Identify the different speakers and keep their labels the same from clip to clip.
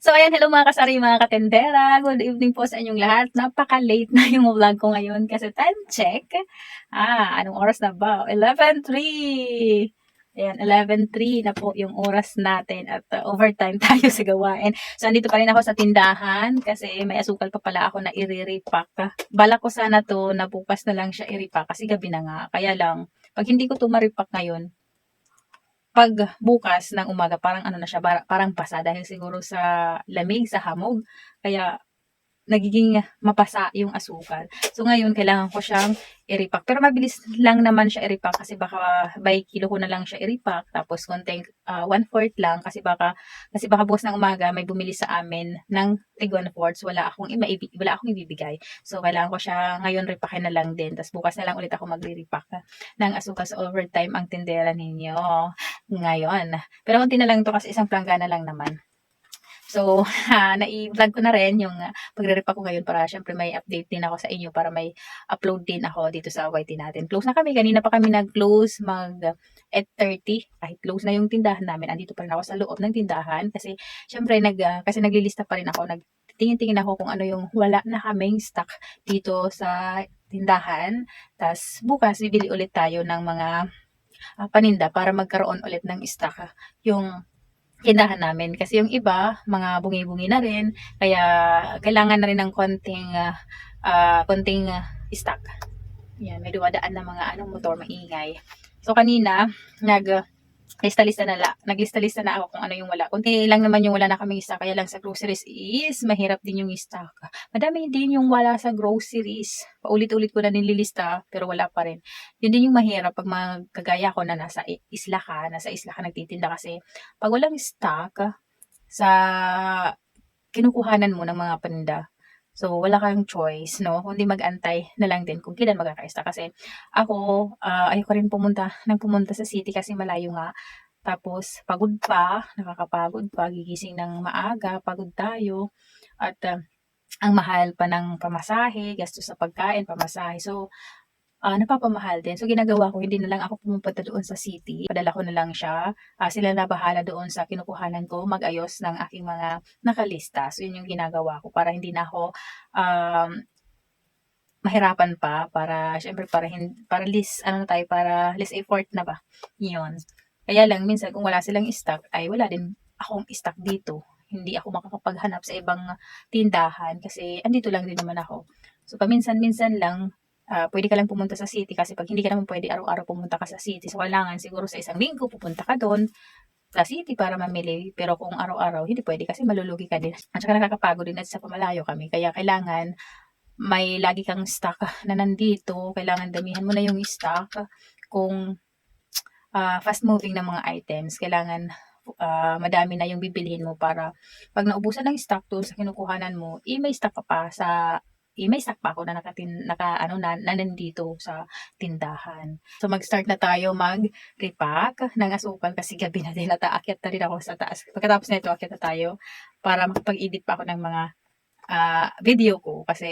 Speaker 1: So, ayan, hello mga kasari, mga katendera. Good evening po sa inyong lahat. Napaka-late na yung vlog ko ngayon kasi time check. Ah, anong oras na ba? 11.03. Ayan, 11.03 na po yung oras natin at uh, overtime tayo sa gawain. So, andito pa rin ako sa tindahan kasi may asukal pa pala ako na i-repack. Bala ko sana to na bukas na lang siya i-repack kasi gabi na nga. Kaya lang, pag hindi ko to ma-repack ngayon, pag bukas ng umaga, parang ano na siya, parang pasa dahil siguro sa lamig, sa hamog. Kaya nagiging mapasa yung asukal. So ngayon, kailangan ko siyang i-repack. Pero mabilis lang naman siya i-repack kasi baka by kilo ko na lang siya i-repack. Tapos konting uh, one-fourth lang kasi baka, kasi baka bukas ng umaga may bumili sa amin ng tig one-fourth. Wala akong, maibi, wala akong ibibigay. So kailangan ko siya ngayon repakin na lang din. Tapos bukas na lang ulit ako magre-repack ng asukal sa overtime ang tindera ninyo ngayon. Pero konti na lang to kasi isang planggana lang naman. So, ha, nai-vlog ko na rin yung uh, pagre-repack ko ngayon para syempre may update din ako sa inyo para may upload din ako dito sa YT natin. Close na kami. Kanina pa kami nag-close mag uh, 8.30. Kahit close na yung tindahan namin. Andito pa rin ako sa loob ng tindahan kasi syempre nag, uh, kasi naglilista pa rin ako. Nagtingin-tingin ako kung ano yung wala na kaming stock dito sa tindahan. Tapos bukas bibili ulit tayo ng mga uh, paninda para magkaroon ulit ng stock uh, yung tindahan namin. Kasi yung iba, mga bungi-bungi na rin. Kaya, kailangan na rin ng konting, uh, uh, konting uh, stock. Yan, may dumadaan na mga anong motor maingay. So, kanina, nag, lista-lista na la, naglista-lista na ako kung ano yung wala. Kunti lang naman yung wala na kaming stock, kaya lang sa groceries is mahirap din yung stock. Madami din yung wala sa groceries. Paulit-ulit ko na nililista, pero wala pa rin. Yun din yung mahirap pag magkagaya ko na nasa isla ka, nasa isla ka nagtitinda kasi pag walang stock sa kinukuhanan mo ng mga paninda, So, wala kang choice, no? Kundi mag-antay na lang din kung kailan magkakaista. Kasi ako, uh, ayoko rin pumunta, nang pumunta sa city kasi malayo nga. Tapos, pagod pa, nakakapagod pa, gigising ng maaga, pagod tayo. At uh, ang mahal pa ng pamasahe, gastos sa pagkain, pamasahe. So, uh, napapamahal din. So, ginagawa ko, hindi na lang ako pumupunta doon sa city. Padala ko na lang siya. Uh, sila na bahala doon sa kinukuhanan ko, mag-ayos ng aking mga nakalista. So, yun yung ginagawa ko para hindi na ako um, mahirapan pa para syempre para hindi para less ano tayo para less effort na ba yun kaya lang minsan kung wala silang stock ay wala din akong stock dito hindi ako makakapaghanap sa ibang tindahan kasi andito lang din naman ako so paminsan-minsan lang uh, pwede ka lang pumunta sa city kasi pag hindi ka naman pwede araw-araw pumunta ka sa city, so kailangan siguro sa isang linggo pupunta ka doon sa city para mamili. Pero kung araw-araw, hindi pwede kasi malulugi ka din. At saka nakakapagod din at sa pamalayo kami. Kaya kailangan may lagi kang stock na nandito. Kailangan damihan mo na yung stock. Kung uh, fast moving ng mga items, kailangan uh, madami na yung bibilhin mo para pag naubusan ng stock doon sa kinukuhanan mo, eh, may stock ka pa sa eh, may stock pa ako na nakatin, naka, ano, na, na nandito sa tindahan. So, mag-start na tayo mag-repack ng asukal kasi gabi na din nataakyat na rin ako sa taas. Pagkatapos nito, akyat na tayo para makapag-edit pa ako ng mga uh, video ko kasi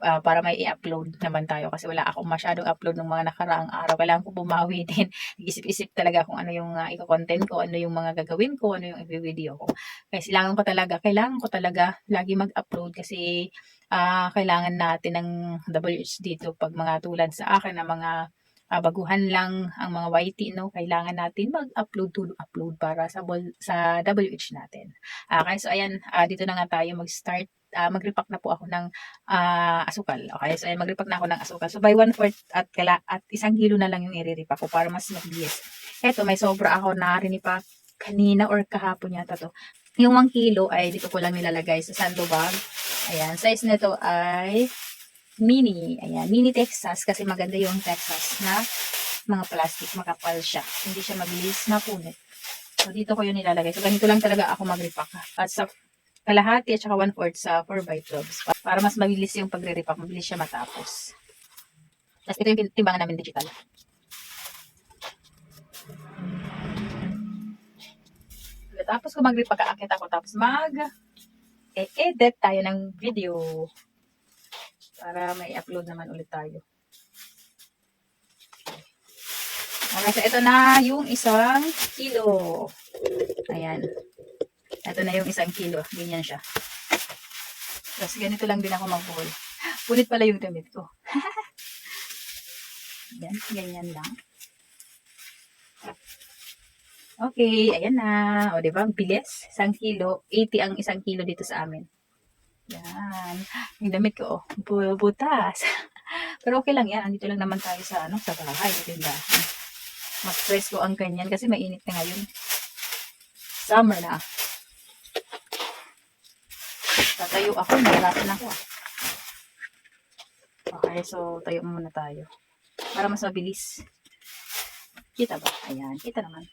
Speaker 1: uh, para may i-upload naman tayo kasi wala akong masyadong upload ng mga nakaraang araw. Kailangan ko bumawi din. Isip-isip talaga kung ano yung uh, i-content ko, ano yung mga gagawin ko, ano yung i-video ko. Kaya kailangan ko talaga, kailangan ko talaga lagi mag-upload kasi uh, kailangan natin ng WH dito pag mga tulad sa akin na mga uh, baguhan lang ang mga YT no kailangan natin mag-upload to upload para sa sa WH natin. Okay, so ayan uh, dito na nga tayo mag-start uh, mag-repack na po ako ng uh, asukal. Okay, so ayan mag-repack na ako ng asukal. So by 1 fourth at kala at isang kilo na lang yung i-repack ko para mas mabilis. Eto may sobra ako na rinipack kanina or kahapon yata to. Yung 1 kilo ay dito ko lang nilalagay sa sando bag. Ayan, size nito ay mini. Ayan, mini Texas kasi maganda yung Texas na mga plastic, makapal siya. Hindi siya mabilis mapunit. So, dito ko yun nilalagay. So, ganito lang talaga ako mag-repack. At sa kalahati at saka one-fourth sa 4x12. Para mas mabilis yung pagre-repack. Mabilis siya matapos. Tapos ito yung timbangan namin digital. Tapos kung mag-repack, aakit ako. Tapos mag e-edit tayo ng video para may upload naman ulit tayo. Okay, so ito na yung isang kilo. Ayan. Ito na yung isang kilo. Ganyan siya. Tapos ganito lang din ako mag-bowl. Punit pala yung damit ko. Yan, ganyan lang. Okay, ayan na. O, di ba? Ang bilis. Isang kilo. 80 ang isang kilo dito sa amin. Yan. Yung damit ko, oh, bu- butas. Pero okay lang yan. Andito lang naman tayo sa, ano, sa bahay. Diba? Mas fresh ko ang ganyan kasi mainit na ngayon. Summer na. Tatayo ako. Nahirapan ako. Okay, so tayo muna tayo. Para mas mabilis. Kita ba? Ayan, kita naman.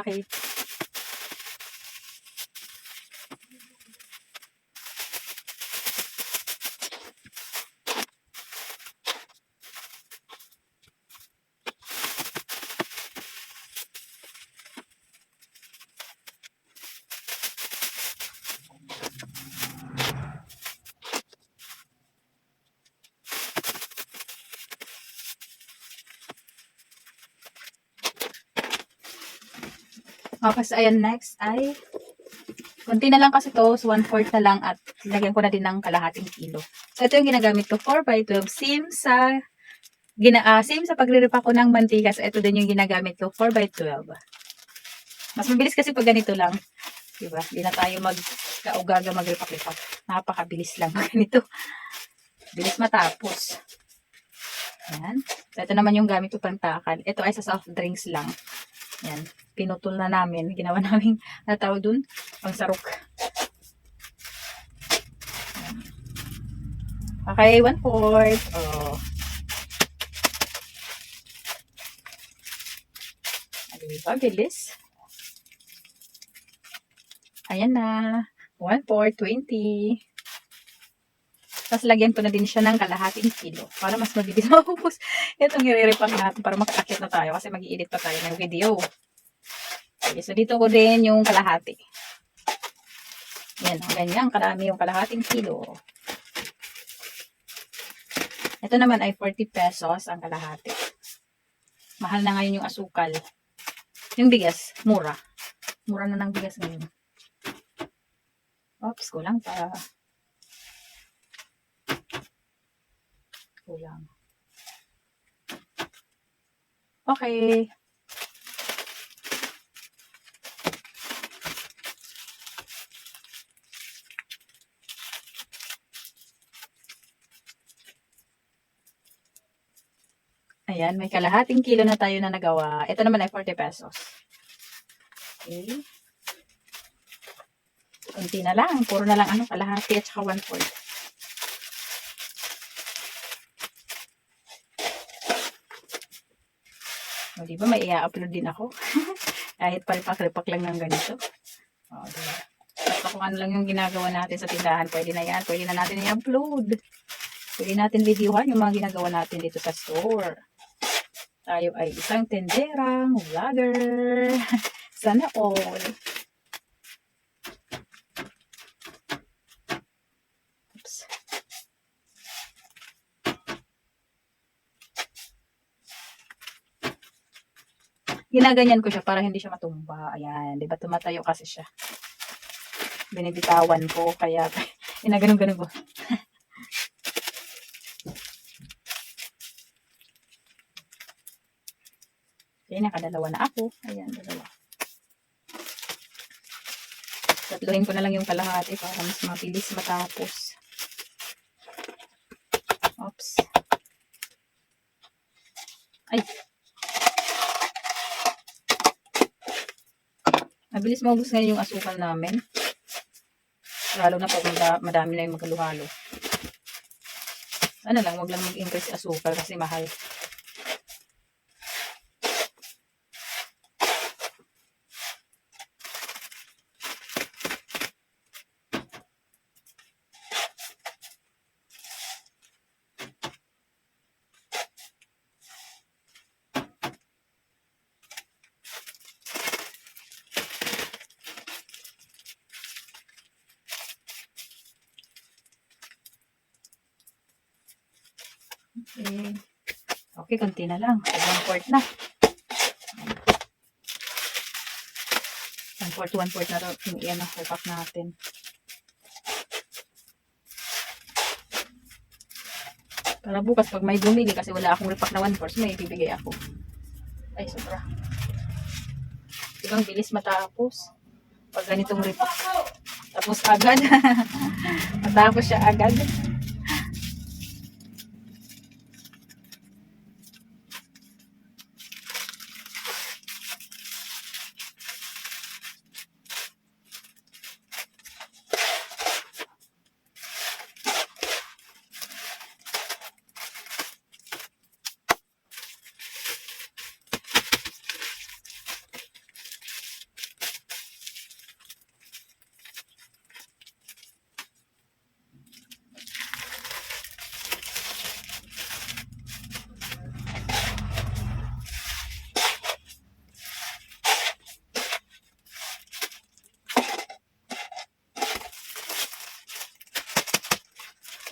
Speaker 1: Okay. Tapos, ayan, next ay, konti na lang kasi to, so one-fourth na lang at lagyan ko na din ng kalahating kilo. So, ito yung ginagamit ko, 4x12, same sa, gina, ah, same sa pagre-repa ko ng mantika, so ito din yung ginagamit ko, 4x12. Mas mabilis kasi pag ganito lang, diba? Hindi na tayo mag, kaugaga mag-repak-repak. Napakabilis lang ganito. Bilis matapos. Ayan. So, ito naman yung gamit ko pang takal. Ito ay sa soft drinks lang. Yan. Pinutol na namin. Ginawa namin, natawag dun, pang sarok. Okay, one fourth. Oh. Ano ba? Bilis. Ayan na. One fourth, 20. Tapos lagyan ko na din siya ng kalahating kilo para mas mabilis maubos. Itong i-repack natin para makaakit na tayo kasi mag edit pa tayo ng video. Okay, so dito ko din yung kalahati. Yan, ganyan karami yung kalahating kilo. Ito naman ay 40 pesos ang kalahati. Mahal na ngayon yung asukal. Yung bigas, mura. Mura na ng bigas ngayon. Oops, kulang pa. Kulang. Okay. Ayan, may kalahating kilo na tayo na nagawa. Ito naman ay 40 pesos. Okay. Kunti na lang. Puro na lang ano, kalahati at saka 1 fourth. O, di ba may i-upload din ako? Kahit palipak-lipak lang ng ganito. O, di ba? Basta kung ano lang yung ginagawa natin sa tindahan, pwede na yan. Pwede na natin i-upload. Pwede natin videohan yung mga ginagawa natin dito sa store. Tayo ay isang tenderang vlogger. Sana all. Oops. Ginaganyan ko siya para hindi siya matumba. Ayan, di ba tumatayo kasi siya. Binibitawan ko, kaya ginaganon-ganon ko. Nakadalawa na ako. Ayan, dalawa. Tatluhin ko na lang yung kalahati para mas mabilis matapos. Oops. Ay. Mabilis maubos ngayon yung asukal namin. Lalo na pag mada- madami na yung magkaluhalo. Ano lang, wag lang mag-increase asukal kasi mahal. Okay. Okay, konti na lang. One fourth na. One fourth, one fourth na rin. Yung Yan ang repack natin. Para bukas, pag may bumili, kasi wala akong repack na one fourth, may bibigay ako. Ay, sobra. Ibang bilis matapos. Pag ganitong repack. Tapos agad. Matapos siya agad.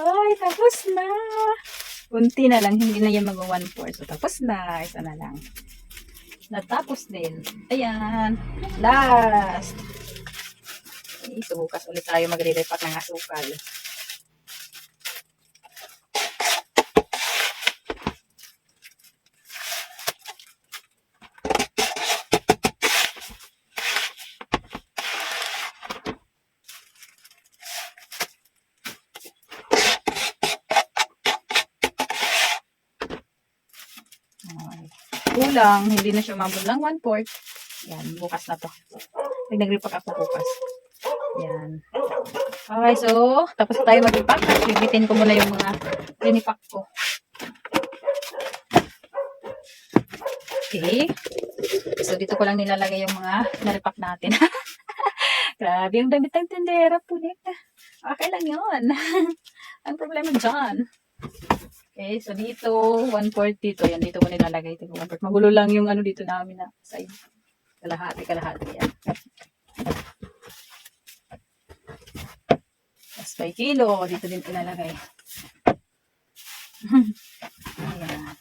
Speaker 1: Ay, tapos na. Kunti na lang, hindi na yan mag one fourth. So, tapos na. Isa na lang. Natapos din. Ayan. Last. Okay, so bukas ulit tayo magre-repack ng asukal. Kulang, hindi na siya umabot ng one fourth. Yan, bukas na to. Nag-repack ako bukas. Yan. Okay, so, tapos tayo mag-repack. Bibitin ko muna yung mga rinipack ko. Okay. So, dito ko lang nilalagay yung mga naripack natin. Grabe, yung damit ng tendera, punit. Okay lang yun. Ang problema dyan. Okay, so dito, 1/4 dito. Yan, dito ko nilalagay. Ito, 1/4. Magulo lang yung ano dito namin na side. Kalahati, kalahati. Yan. Tapos by kilo, dito din ilalagay. Ayan.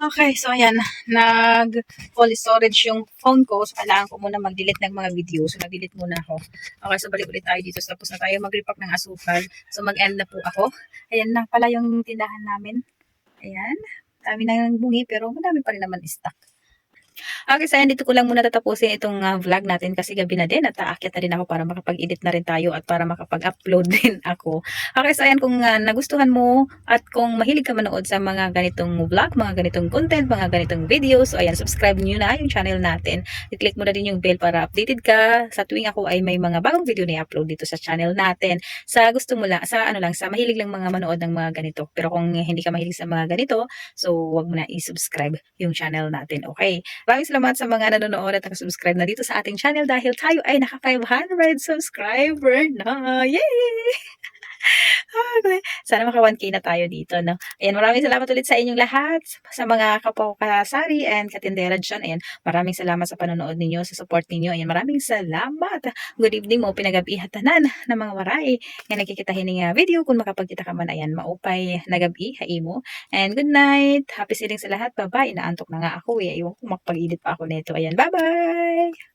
Speaker 1: Okay, so ayan, nag full storage yung phone ko. So, kailangan ko muna mag-delete ng mga video. So, nag-delete muna ako. Okay, so balik ulit tayo dito. So, tapos na tayo mag-repack ng asukal. So, mag-end na po ako. Ayan na pala yung tindahan namin. Ayan. Dami na yung bungi, pero madami pa rin naman stock. Okay, ayan, dito ko lang muna tatapusin itong ah, vlog natin kasi gabi na din at aakyat na rin ako para makapag-edit na rin tayo at para makapag-upload din ako. Okay, ayan, kung ah, nagustuhan mo at kung mahilig ka manood sa mga ganitong vlog, mga ganitong content, mga ganitong videos, so ayan, subscribe nyo na yung channel natin. I-click mo na din yung bell para updated ka sa tuwing ako ay may mga bagong video na i-upload dito sa channel natin. Sa gusto mo lang, sa ano lang, sa mahilig lang mga manood ng mga ganito. Pero kung hindi ka mahilig sa mga ganito, so wag mo na i-subscribe yung channel natin, okay? Maraming salamat sa mga nanonood at nakasubscribe na dito sa ating channel dahil tayo ay naka 500 subscriber na. Yay! Sana maka 1K na tayo dito, no? Ayan, maraming salamat ulit sa inyong lahat, sa mga kapwa kasari and katindera dyan. Ayan, maraming salamat sa panonood ninyo, sa support ninyo. Ayan, maraming salamat. Good evening mo, pinagabi hatanan ng mga waray. Yan, nagkikita hining nga video. Kung makapagkita ka man, ayan, maupay na gabi, haimo. And good night. Happy siling sa lahat. Bye-bye. Inaantok na nga ako eh. Iwan ko makapag-edit pa ako nito. Ayan, bye-bye!